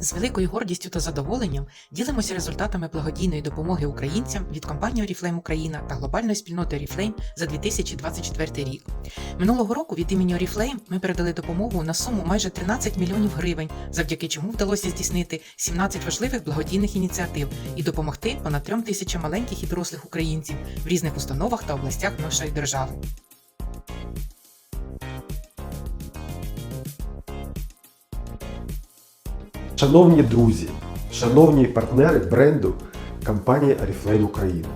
З великою гордістю та задоволенням ділимося результатами благодійної допомоги українцям від компанії Oriflame Україна та глобальної спільноти Oriflame за 2024 рік. Минулого року від імені Oriflame ми передали допомогу на суму майже 13 мільйонів гривень, завдяки чому вдалося здійснити 17 важливих благодійних ініціатив і допомогти понад трьом тисячам маленьких і дорослих українців в різних установах та областях нашої держави. Шановні друзі, шановні партнери бренду компанії Oriflame Україна.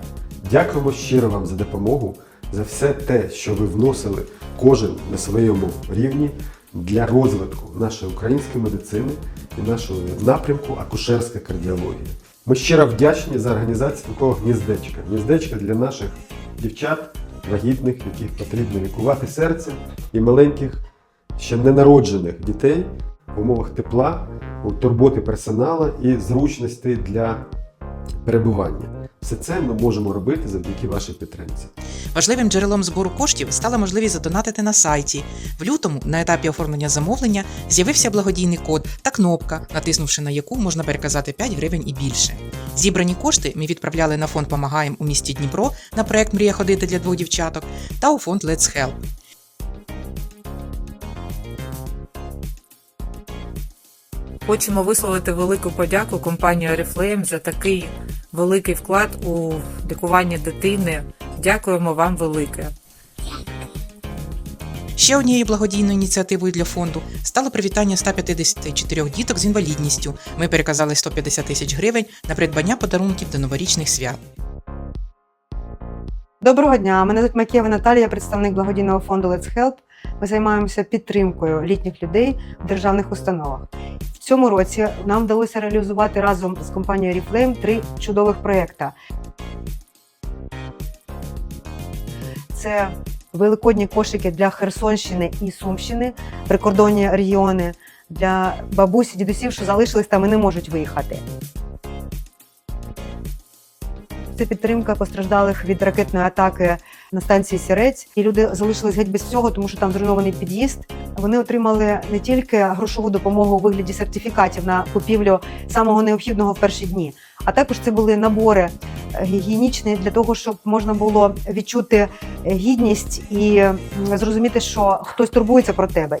Дякуємо щиро вам за допомогу, за все те, що ви вносили кожен на своєму рівні для розвитку нашої української медицини і нашого напрямку акушерська кардіологія. Ми щиро вдячні за організацію такого гніздечка. Гніздечка для наших дівчат, вагітних, яких потрібно лікувати серце, і маленьких, ще ненароджених дітей в умовах тепла, турботи персоналу і зручності для перебування. Все це ми можемо робити завдяки вашій підтримці. Важливим джерелом збору коштів стала можливість задонатити на сайті. В лютому на етапі оформлення замовлення з'явився благодійний код та кнопка, натиснувши на яку можна переказати 5 гривень і більше. Зібрані кошти ми відправляли на фонд Помагаєм у місті Дніпро на проект Мрія ходити для двох дівчаток та у фонд Let's Help. Хочемо висловити велику подяку компанії Oriflame за такий великий вклад у лікування дитини. Дякуємо вам велике. Ще однією благодійною ініціативою для фонду стало привітання 154 діток з інвалідністю. Ми переказали 150 тисяч гривень на придбання подарунків до новорічних свят. Доброго дня. Мене звуть Макієва Наталія, представник благодійного фонду Let's Help. Ми займаємося підтримкою літніх людей в державних установах. Цьому році нам вдалося реалізувати разом з компанією Oriflame три чудових проєкти. Це великодні кошики для Херсонщини і Сумщини, прикордонні регіони для бабусі, дідусів, що залишились там і не можуть виїхати. Це підтримка постраждалих від ракетної атаки на станції Сірець. І люди залишились геть без всього, тому що там зруйнований під'їзд. Вони отримали не тільки грошову допомогу у вигляді сертифікатів на купівлю самого необхідного в перші дні, а також це були набори е, гігієнічні для того, щоб можна було відчути е, гідність і зрозуміти, що хтось турбується про тебе.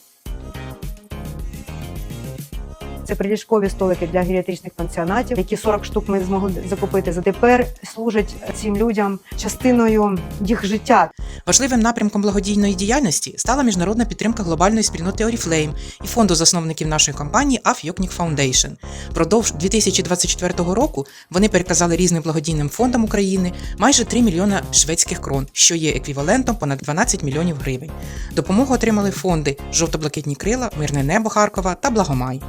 Це приліжкові столики для геріатричних пансіонатів, які 40 штук ми змогли закупити. За тепер служать цим людям частиною їх життя. Важливим напрямком благодійної діяльності стала міжнародна підтримка глобальної спільноти Oriflame і фонду засновників нашої компанії Yoknik Foundation. Продовж 2024 року вони переказали різним благодійним фондам України майже 3 мільйона шведських крон, що є еквівалентом понад 12 мільйонів гривень. Допомогу отримали фонди Жовто-блакитні крила, Мирне небо Харкова та Благомай.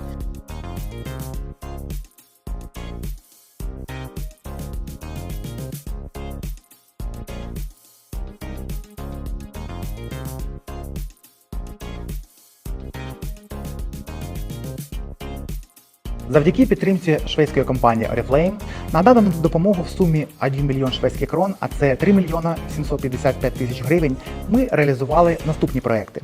Завдяки підтримці шведської компанії Oriflame надано допомогу в сумі 1 мільйон шведських крон, а це 3 мільйона 755 тисяч гривень. Ми реалізували наступні проекти.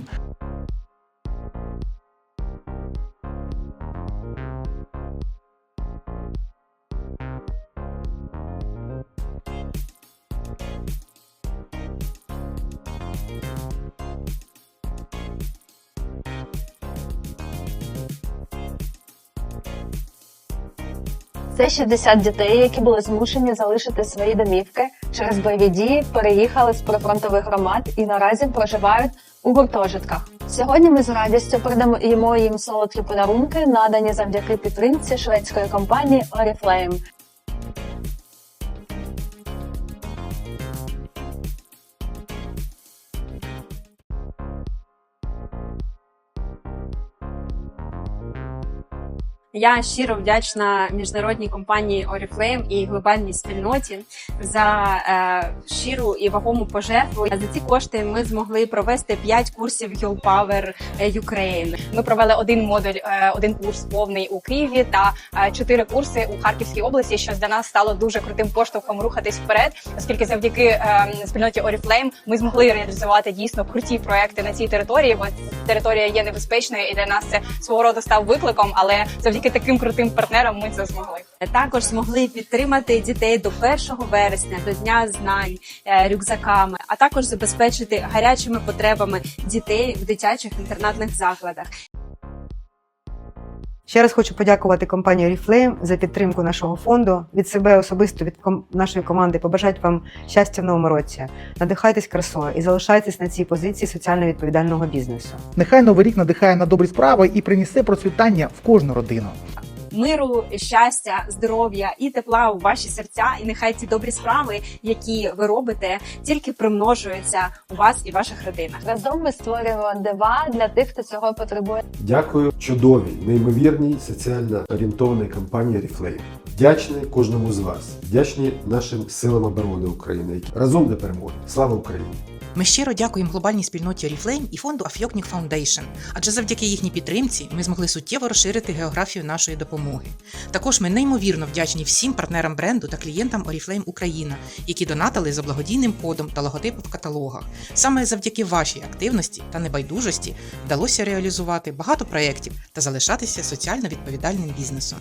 Це 60 дітей, які були змушені залишити свої домівки через бойові дії, переїхали з прифронтових громад і наразі проживають у гуртожитках. Сьогодні ми з радістю передаємо їм солодкі подарунки, надані завдяки підтримці шведської компанії Oriflame. Я щиро вдячна міжнародній компанії Oriflame і глобальній спільноті за е, щиру і вагому пожертву. За ці кошти ми змогли провести 5 курсів Girl Power Ukraine. Ми провели один модуль, е, один курс повний у Києві та е, чотири курси у Харківській області, що для нас стало дуже крутим поштовхом рухатись вперед, оскільки завдяки е, спільноті Oriflame ми змогли реалізувати дійсно круті проекти на цій території, бо територія є небезпечною і для нас це свого роду став викликом, але завдяки завдяки таким крутим партнерам ми це змогли. Також змогли підтримати дітей до 1 вересня, до Дня знань е, рюкзаками, а також забезпечити гарячими потребами дітей в дитячих інтернатних закладах. Ще раз хочу подякувати компанії Oriflame за підтримку нашого фонду. Від себе особисто від нашої команди побажати вам щастя в новому році. Надихайтесь красою і залишайтесь на цій позиції соціально відповідального бізнесу. Нехай новий рік надихає на добрі справи і принесе процвітання в кожну родину. Миру, щастя, здоров'я і тепла у ваші серця, і нехай ці добрі справи, які ви робите, тільки примножуються у вас і ваших родинах. Разом ми створюємо дива для тих, хто цього потребує. Дякую чудовій, неймовірній соціально орієнтованій компанії Oriflame. Вдячний кожному з вас, вдячні нашим силам оборони України, разом до перемоги. Слава Україні! Ми щиро дякуємо глобальній спільноті Oriflame і фонду Афьокнік Foundation, адже завдяки їхній підтримці ми змогли суттєво розширити географію нашої допомоги. Також ми неймовірно вдячні всім партнерам бренду та клієнтам Oriflame Україна, які донатили за благодійним кодом та логотипом в каталогах. Саме завдяки вашій активності та небайдужості вдалося реалізувати багато проєктів та залишатися соціально відповідальним бізнесом.